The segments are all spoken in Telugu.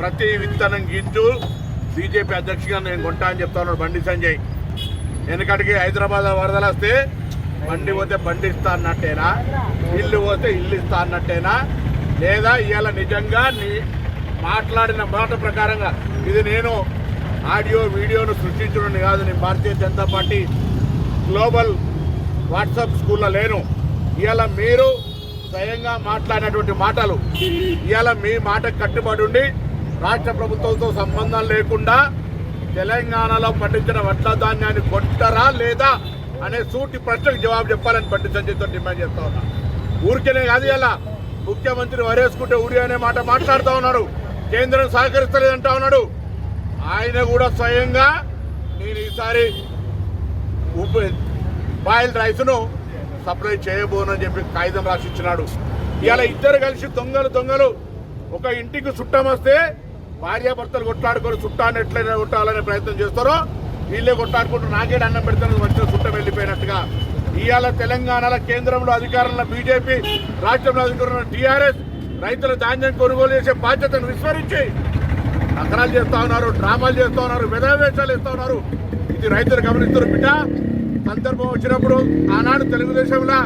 ప్రతి విత్తనం గింజు బీజేపీ అధ్యక్షుగా నేను కొంటా అని చెప్తా ఉన్నాడు బండి సంజయ్. వెనకటికి హైదరాబాద్ వరదలు వస్తే బండి పోతే బండి ఇస్తా అన్నట్టేనా? ఇల్లు పోతే ఇల్లు ఇస్తా అన్నట్టేనా? లేదా ఇవాళ నిజంగా నీ మాట్లాడిన మాట ప్రకారంగా ఇది నేను ఆడియో వీడియోను సృష్టించడం కాదు నేను Bharatiya Janata party global WhatsApp స్కూల్లో లేను. ఇవాళ మీరు స్వయంగా మాట్లాడినటువంటి మాటలు ఇవాళ మీ మాటకు కట్టుబడి ఉండి రాష్ట్ర ప్రభుత్వంతో సంబంధం లేకుండా తెలంగాణలో పండించిన వడ్ల ధాన్యాన్ని కొంటారా లేదా అనే సూటి ప్రశ్నకు జవాబు చెప్పాలని బండి సంజయ్తో డిమాండ్ చేస్తా ఉన్నా. ఊరికేనే కాదు ఇలా ముఖ్యమంత్రి వరేసుకుంటే ఊరి అనే మాట మాట్లాడుతూ ఉన్నాడు కేంద్రం సహకరిస్తలేదంటా ఉన్నాడు. ఆయన కూడా స్వయంగా నేను ఈసారి ఉప్పు బాయిల్డ్ రైస్ను సప్లై చేయబోనని చెప్పి కాగితం రాసి ఇచ్చినాడు ఇద్దరు కలిసి దొంగలు దొంగలు ఒక ఇంటికి చుట్టం వస్తే భార్యాభర్తలు కొట్లాడుకొని చుట్టాన్ని ఎట్లయినా కొట్టాలనే ప్రయత్నం చేస్తారో వీళ్ళే కొట్లాడుకుంటూ నాకేడు అన్నం పెడతాను వచ్చిన చుట్టం వెళ్ళిపోయినట్టుగా. ఇవాళ తెలంగాణలో కేంద్రంలో అధికారంలో బీజేపీ రాష్ట్రంలో అధికారంలో టీఆర్ఎస్ రైతుల ధాన్యం కొనుగోలు చేసే బాధ్యతను విస్మరించి నగరాలు చేస్తూ ఉన్నారు డ్రామాలు చేస్తూ ఉన్నారు విధవేషాలు ఇస్తూ ఉన్నారు. ఇది రైతులు గమనిస్తున్నారు బిడ్డ. సందర్భం వచ్చినప్పుడు ఆనాడు తెలుగుదేశంలో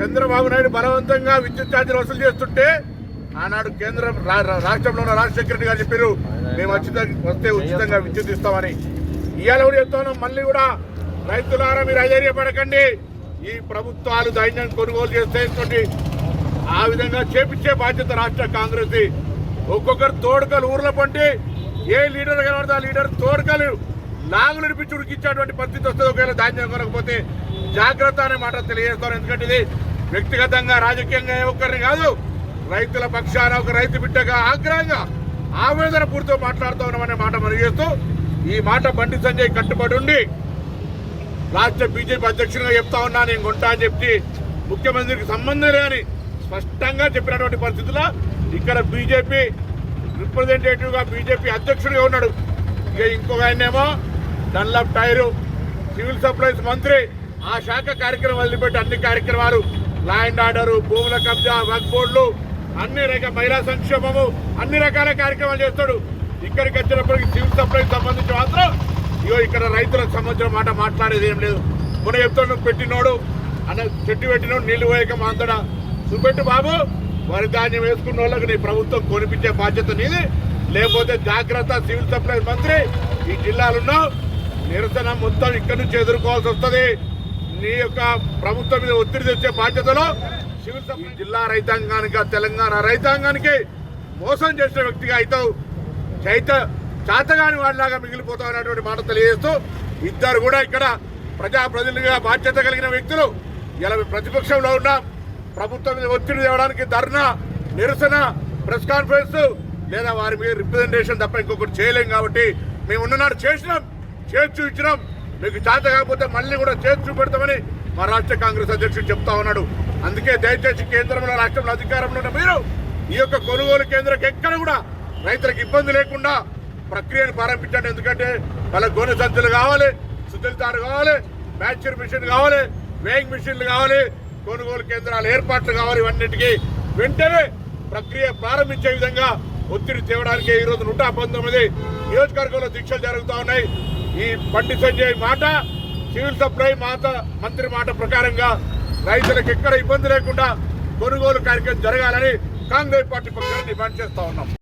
చంద్రబాబు నాయుడు బలవంతంగా విద్యుత్ ఛార్జీలు వసూలు చేస్తుంటే ఆనాడు కేంద్రం రా- రాష్ట్రంలో ఉన్న రాజశేఖర రెడ్డి గారు చెప్పారు మేము ఉచితంగా వస్తే ఉచితంగా విద్యుత్ ఇస్తామని. ఇవాళ కూడా చెప్తాను మళ్ళీ కూడా రైతులారా మీరు అధైర్యపడకండి. ఈ ప్రభుత్వాలు ధాన్యం కొనుగోలు చేస్తే ఆ విధంగా చేపించే బాధ్యత రాష్ట్ర కాంగ్రెస్ ఒక్కొక్కరు తోడుకలు ఊర్ల పంటి ఏ లీడర్ కనబడితే ఆ లీడర్ తోడుకలు నాగులు నడిపించి ఉడికిచ్చేటువంటి పరిస్థితి వస్తుంది. ఒకవేళ ధాన్యం కొనకపోతే జాగ్రత్త అనే మాట తెలియజేస్తాను ఎందుకంటే ఇది వ్యక్తిగతంగా రాజకీయంగా ఏ ఒక్కరిని కాదు రైతుల పక్షాన ఒక రైతు బిడ్డగా ఆగ్రహంగా ఆవేదన పూర్తితో మాట్లాడుతూ ఉన్నామనే మాట మనం ఈ మాట బండి సంజయ్ కట్టుబడి ఉండి రాష్ట్ర బీజేపీ అధ్యక్షునిగా చెప్తా ఉన్నా నేను కొంటా అని చెప్పి ముఖ్యమంత్రికి సంబంధం లేదని స్పష్టంగా చెప్పినటువంటి పరిస్థితుల్లో ఇక్కడ బీజేపీ రిప్రజెంటేటివ్గా బీజేపీ అధ్యక్షుడిగా ఉన్నాడు. ఇక ఇంకొక ఆయనేమో డన్లప్ టైరు సివిల్ సప్లైస్ మంత్రి ఆ శాఖ కార్యక్రమం వదిలిపెట్టి అన్ని కార్యక్రమాలు ల్యాండ్ ఆర్డరు భూముల కబ్జా వర్క్ బోర్డులు అన్ని రకాల మహిళా సంక్షేమము అన్ని రకాల కార్యక్రమాలు చేస్తాడు. ఇక్కడికి వచ్చినప్పటికి సివిల్ సప్లైకి సంబంధించి మాత్రం ఇగో ఇక్కడ రైతులకు సంబంధించిన మాట మాట్లాడేది ఏం లేదు. మన చెప్తాడు నువ్వు పెట్టినోడు అన్న చెట్టు పెట్టినోడు నీళ్ళు పోయాక మాంతడా చూపెట్టు బాబు. వరి ధాన్యం వేసుకున్న వాళ్ళకి నీ ప్రభుత్వం కొనిపించే బాధ్యత నీది. లేకపోతే జాగ్రత్త సివిల్ సప్లైస్ మంత్రి ఈ జిల్లాలున్నావు నిరసన మొత్తం ఇక్కడి నుంచి ఎదుర్కోవాల్సి వస్తుంది. నీ యొక్క ప్రభుత్వం మీద ఒత్తిడి తెచ్చే బాధ్యతలో ఈ జిల్లా రైతాంగానికి తెలంగాణ రైతాంగానికి మోసం చేసిన వ్యక్తిగా అవుతావు చైత చేతగాని వాడిలాగా మిగిలిపోతావు అనేటువంటి మాట తెలియజేస్తూ ఇద్దరు కూడా ఇక్కడ ప్రజాప్రతినిధులుగా బాధ్యత కలిగిన వ్యక్తులు. ఇలా ప్రతిపక్షంలో ఉన్నాం. ప్రభుత్వం మీద ఒత్తిడి తేవడానికి ధర్నా నిరసన ప్రెస్ కాన్ఫరెన్స్ లేదా వారి మీద రిప్రజెంటేషన్ తప్ప ఇంకొకటి చేయలేం కాబట్టి మేము ఉన్ననాడు చేసినాం. చేసి చూపించినాం మీకు చేత కాకపోతే మళ్ళీ కూడా చేతి చూపెడతామని మా రాష్ట్ర కాంగ్రెస్ అధ్యక్షుడు చెప్తా ఉన్నాడు. అందుకే దయచేసి కేంద్రంలో రాష్ట్రంలో అధికారంలో ఉన్న మీరు ఈ యొక్క కొనుగోలు కేంద్రం ఎక్కడ కూడా రైతులకు ఇబ్బంది లేకుండా ప్రక్రియను ప్రారంభించండి. ఎందుకంటే వాళ్ళ గోనె సంచులు కావాలి సుతిల్తారు కావాలి మ్యాచర్ మిషన్ కావాలి వేయింగ్ మిషన్లు కావాలి కొనుగోలు కేంద్రాలు ఏర్పాట్లు కావాలి ఇవన్నిటికీ వెంటనే ప్రక్రియ ప్రారంభించే విధంగా ఒత్తిడి తేవడానికి ఈ రోజు నూట పంతొమ్మిది నియోజకవర్గంలో దీక్షలు జరుగుతూ ఉన్నాయి. ఈ బండి సంజయ్ మాట సివిల్ సప్లై మాత మంత్రి మాట ప్రకారంగా రైతులకు ఎక్కడ ఇబ్బంది లేకుండా కొనుగోలు కార్యక్రమం జరగాలని కాంగ్రెస్ పార్టీ పక్షాన్ని డిమాండ్ చేస్తా ఉన్నాం.